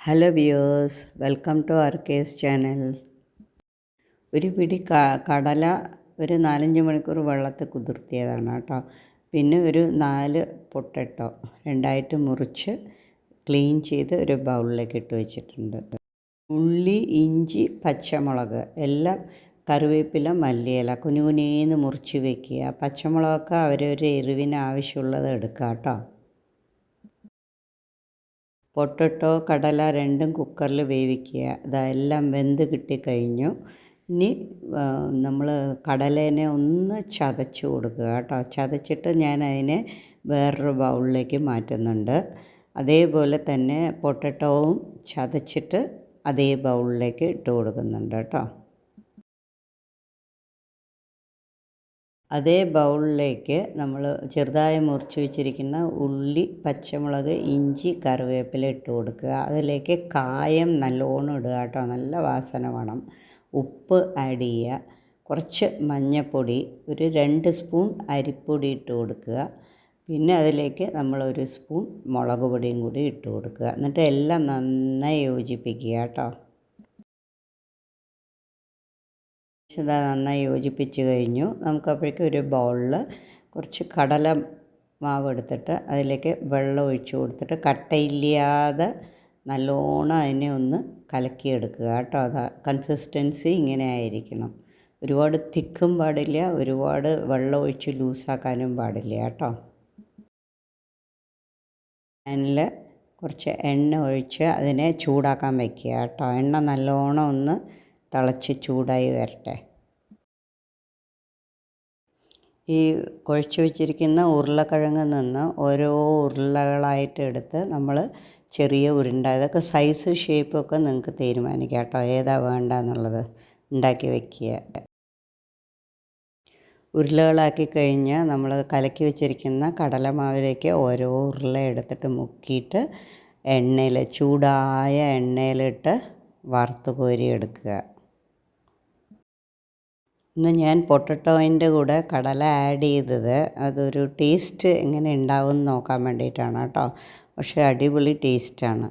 Hello views welcome to R K's channel ഒരു പിടി കടല ഒരു നാലഞ്ച് മണിക്കൂർ വെള്ളത്തിൽ കുതിർത്തിയതാണ് കേട്ടോ. പിന്നെ ഒരു നാല് പൊട്ടറ്റോ രണ്ടായിട്ട് മുറിച്ച് ക്ലീൻ ചെയ്ത് ഒരു ബൗളിലേക്ക് ഇട്ട് വെച്ചിട്ടുണ്ട്. ഉള്ളി ഇഞ്ചി പച്ചമുളക് എല്ലാം കറിവേപ്പില മല്ലിയില കുഞ്ഞു കുഞ്ഞേന്ന് മുറിച്ച് വെക്കുക. പച്ചമുളകൊക്കെ അവരവരുടെ എരിവിന് ആവശ്യമുള്ളത് എടുക്കുക കേട്ടോ. പൊട്ടറ്റോ കടല രണ്ടും കുക്കറിൽ വേവിക്കുക. ഇതെല്ലാം വെന്ത് കിട്ടിക്കഴിഞ്ഞു. ഇനി നമ്മൾ കടലേനെ ഒന്ന് ചതച്ച് കൊടുക്കുക കേട്ടോ. ചതച്ചിട്ട് ഞാൻ അതിനെ വേറൊരു ബൗളിലേക്ക് മാറ്റുന്നുണ്ട്. അതേപോലെ തന്നെ പൊട്ടറ്റോവും ചതച്ചിട്ട് അതേ ബൗളിലേക്ക് ഇട്ട് കൊടുക്കുന്നുണ്ട് കേട്ടോ. അതേ ബൗളിലേക്ക് നമ്മൾ ചെറുതായി മുറിച്ച് വെച്ചിരിക്കുന്ന ഉള്ളി പച്ചമുളക് ഇഞ്ചി കറിവേപ്പില ഇട്ട് കൊടുക്കുക. അതിലേക്ക് കായം നല്ലോണം ഇടുക കേട്ടോ. നല്ല വാസന വേണം. ഉപ്പ് ആഡ് ചെയ്യുക. കുറച്ച് മഞ്ഞൾപ്പൊടി ഒരു രണ്ട് സ്പൂൺ അരിപ്പൊടി ഇട്ട് കൊടുക്കുക. പിന്നെ അതിലേക്ക് നമ്മൾ ഒരു സ്പൂൺ മുളക് പൊടിയും കൂടി ഇട്ട് കൊടുക്കുക. എന്നിട്ട് എല്ലാം നന്നായി യോജിപ്പിക്കുക കേട്ടോ. ഇതാ നന്നായി യോജിപ്പിച്ച് കഴിഞ്ഞു. നമുക്കപ്പോഴേക്കും ഒരു ബൗളിൽ കുറച്ച് കടല മാവ് എടുത്തിട്ട് അതിലേക്ക് വെള്ളം ഒഴിച്ച് കൊടുത്തിട്ട് കട്ടയില്ലാതെ നല്ലോണം അതിനെ ഒന്ന് കലക്കിയെടുക്കുക കേട്ടോ. അതാ കൺസിസ്റ്റൻസി ഇങ്ങനെ ആയിരിക്കണം. ഒരുപാട് തിക്കും പാടില്ല ഒരുപാട് വെള്ളം ഒഴിച്ച് ലൂസാക്കാനും പാടില്ല കേട്ടോ. പാനിൽ കുറച്ച് എണ്ണ ഒഴിച്ച് അതിനെ ചൂടാക്കാൻ വയ്ക്കുക കേട്ടോ. എണ്ണ നല്ലോണം ഒന്ന് തിളച്ച് ചൂടായി വരട്ടെ. ഈ കുഴച്ച് വെച്ചിരിക്കുന്ന ഉരുളക്കിഴങ്ങിൽ നിന്ന് ഓരോ ഉരുളകളായിട്ട് എടുത്ത് നമ്മൾ ചെറിയ ഉരുണ്ട ഇതൊക്കെ സൈസ് ഷേപ്പൊക്കെ നിങ്ങൾക്ക് തീരുമാനിക്കാം കേട്ടോ. ഏതാ വേണ്ടതെന്നുള്ളത് ഉണ്ടാക്കി വയ്ക്കുക ഉരുളകളാക്കി കഴിഞ്ഞാൽ നമ്മൾ കലക്കി വെച്ചിരിക്കുന്ന കടലമാവിലേക്ക് ഓരോ ഉരുള എടുത്തിട്ട് മുക്കിയിട്ട് എണ്ണയിൽ ചൂടായ എണ്ണയിലിട്ട് വറുത്ത് കോരി എടുക്കുക. ഇന്ന് ഞാൻ പൊട്ടറ്റോയിന്റെ കൂടെ കടല ആഡ് ചെയ്തത്. അതൊരു ടേസ്റ്റ് എങ്ങനെ ഉണ്ടാവും എന്ന് നോക്കാൻ വേണ്ടിയിട്ടാണ് കേട്ടോ. പക്ഷേ അടിപൊളി ടേസ്റ്റാണ്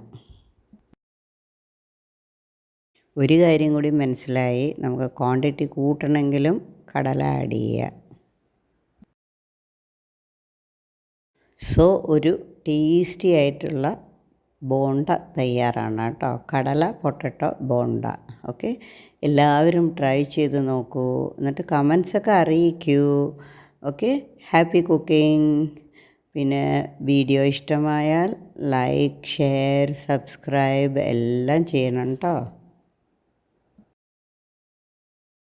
ഒരു കാര്യം കൂടി മനസ്സിലായി. നമുക്ക് ക്വാണ്ടിറ്റി കൂട്ടണമെങ്കിലും കടല ആഡ് ചെയ്യുക സോ ഒരു ടേസ്റ്റി ആയിട്ടുള്ള ബോണ്ട തയ്യാറാണ് കേട്ടോ. കടല പൊട്ടറ്റോ ബോണ്ട. ഓക്കെ? എല്ലാവരും ട്രൈ ചെയ്ത് നോക്കൂ. എന്നിട്ട് കമൻസൊക്കെ അറിയിക്കൂ. ഓക്കെ? ഹാപ്പി കുക്കിംഗ് പിന്നെ വീഡിയോ ഇഷ്ടമായാൽ ലൈക്ക് ഷെയർ സബ്സ്ക്രൈബ് എല്ലാം ചെയ്യണം കേട്ടോ.